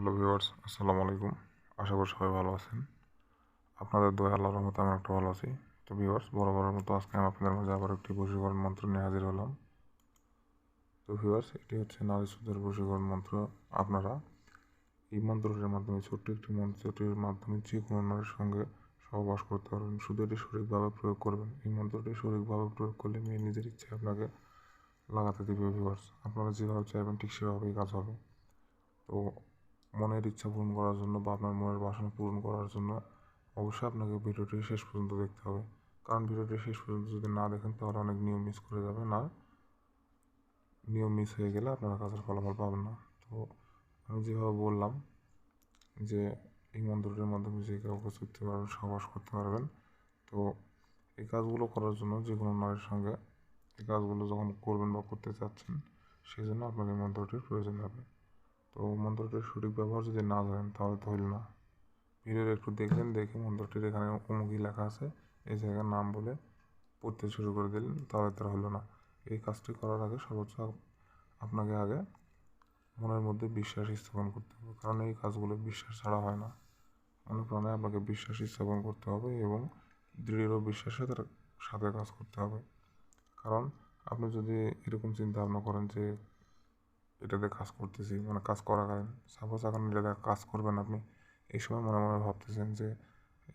Hello viewers, আসসালামু আলাইকুম। আশা করি সবাই ভালো আছেন। আপনাদের দোয়া আল্লাহর রহমতে আমি একটা ভালো আছি। তো ভিউয়ার্স বড় বড় মতো আজকে আমি আপনাদের মাঝে আবার একটি বশীকরণ মন্ত্র নিয়ে হাজির হলাম। তো ভিউয়ার্স, এটি হচ্ছে নারী সুদের বশীকরণ মন্ত্র। আপনারা এই মন্ত্রটির মাধ্যমে ছোট্ট একটি মন্ত্রটির মাধ্যমে যে কোনো নারীর সঙ্গে সহবাস করতে পারবেন। শুধু এটি সঠিকভাবে প্রয়োগ করবেন। এই মন্ত্রটি সঠিকভাবে প্রয়োগ করলে মেয়ে নিজের ইচ্ছে আপনাকে লাগাতে দেবে ভিউয়ার্স। আপনারা যেভাবে চাইবেন ঠিক সেভাবেই কাজ হবে। তো মনের ইচ্ছা পূরণ করার জন্য বা আপনার মনের বাসনা পূরণ করার জন্য অবশ্যই আপনাকে ভিডিওটি শেষ পর্যন্ত দেখতে হবে। কারণ ভিডিওটি শেষ পর্যন্ত যদি না দেখেন, তাহলে অনেক নিয়ম মিস করে যাবেন আর নিয়ম মিস হয়ে গেলে আপনারা কাজের ফলাফল পাবেন না। তো আমি যেভাবে বললাম যে এই মন্ত্রটির মাধ্যমে যে কাউকে চুক্তি পারবেন, সহবাস করতে পারবেন, তো এই কাজগুলো করার জন্য যে কোনো নারীর সঙ্গে এই কাজগুলো যখন করবেন বা করতে চাচ্ছেন, সেই জন্য আপনার এই মন্ত্রটির প্রয়োজন হবে। তো মন্ত্রটির সঠিক ব্যবহার যদি না জানেন তাহলে তো হইল না। ভিডিওর একটু দেখলেন, দেখে মন্ত্রটির এখানে অমুকি লেখা আছে, এই জায়গার নাম বলে পড়তে শুরু করে দিলেন, তাহলে তার হলো না। এই কাজটি করার আগে সর্বোচ্চ আপনাকে আগে মনের মধ্যে বিশ্বাস স্থাপন করতে হবে, কারণ এই কাজগুলো বিশ্বাস ছাড়া হয় না। মনে প্রাণে আপনাকে বিশ্বাস স্থাপন করতে হবে এবং দৃঢ় বিশ্বাসে তার সাথে কাজ করতে হবে। কারণ আপনি যদি এরকম চিন্তা ভাবনা করেন যে এটাতে কাজ করতেছি মানে কাজ করাকালীন সাপোজ এখন এটাতে কাজ করবেন আপনি, এই সময় মনে মনে ভাবতেছেন যে,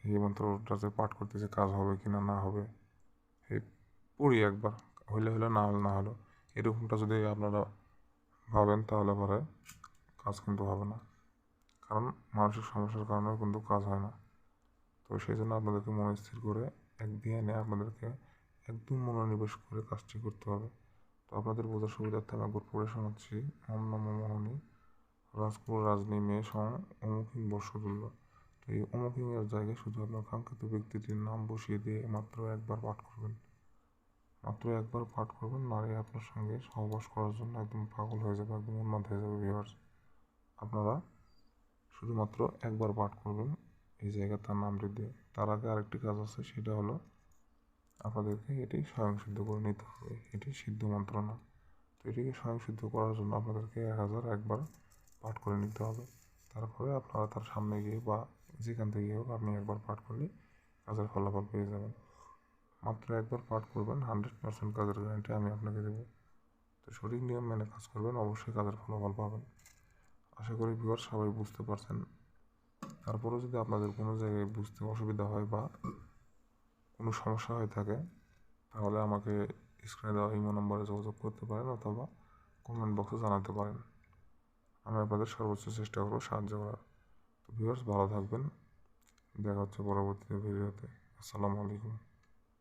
এই মন্ত্রটা যে পাঠ করতেছে কাজ হবে কি না না হবে, এই পড়ি একবার, হইলে হইলে না হলে না হলো এরকমটা যদি আপনারা ভাবেন তাহলে পরে কাজ কিন্তু হবে না। কারণ মানসিক সমস্যার কারণেও কিন্তু কাজ হয় না। তো সেই জন্য আপনাদেরকে মনে স্থির করে এক ধ্যানে আপনাদেরকে একদম মনোনিবেশ করে কাজটি করতে হবে। তো আপনাদের বোঝার সুবিধার্থে আমি পড়ে শোনাচ্ছি। ওম নম মোহনী রাজপুর রাজনী মেয়ে সং অমুকিং বর্ষতুল্য। তো এই অমুকিংয়ের জায়গায় শুধু আপনার কাঙ্ক্ষিত ব্যক্তিটির নাম বসিয়ে দিয়ে মাত্র একবার পাঠ করবেন। মাত্র একবার পাঠ করবেন, নারী আপনার সঙ্গে সহবাস করার জন্য একদম পাগল হয়ে যাবে, একদম উন্মাদ হয়ে যাবে ভিউয়ার্স আপনারা শুধুমাত্র একবার পাঠ করবেন। এই জায়গায় তার নামটি দিয়ে তার আগে আরেকটি কাজ আছে, সেটা হলো আপনাদেরকে এটি স্বয়ংসিদ্ধ করে নিতে হবে। এটি সিদ্ধ মন্ত্র না তো এটিকে স্বয়ংসিদ্ধ করার জন্য আপনাদেরকে এক হাজার একবার পাঠ করে নিতে হবে। তারপরে আপনারা তার সামনে গিয়ে বা যেখান থেকে হোক আপনি একবার পাঠ করলে কাজের ফলাফল পেয়ে যাবেন। মাত্র একবার পাঠ করবেন, হান্ড্রেড পার্সেন্ট কাজের গ্যারান্টি আমি আপনাকে দেবো। তো সঠিক নিয়ম মেনে কাজ করবেন, অবশ্যই কাজের ফলাফল পাবেন। আশা করি বিবার সবাই বুঝতে পারছেন। তারপরেও যদি আপনাদের কোনো জায়গায় বুঝতে অসুবিধা হয় বা কোনো সমস্যা হয়ে থাকে, তাহলে আমাকে স্ক্রিনে দেওয়া ইমো নম্বরে যোগাযোগ করতে পারেন অথবা কমেন্ট বক্সে জানাতে পারেন। আমি আপনাদের সর্বোচ্চ চেষ্টা করব সাহায্য করার। তো ভিউয়ার্স ভালো থাকবেন। দেখা হচ্ছে পরবর্তী ভিডিওতে আসসালামু আলাইকুম।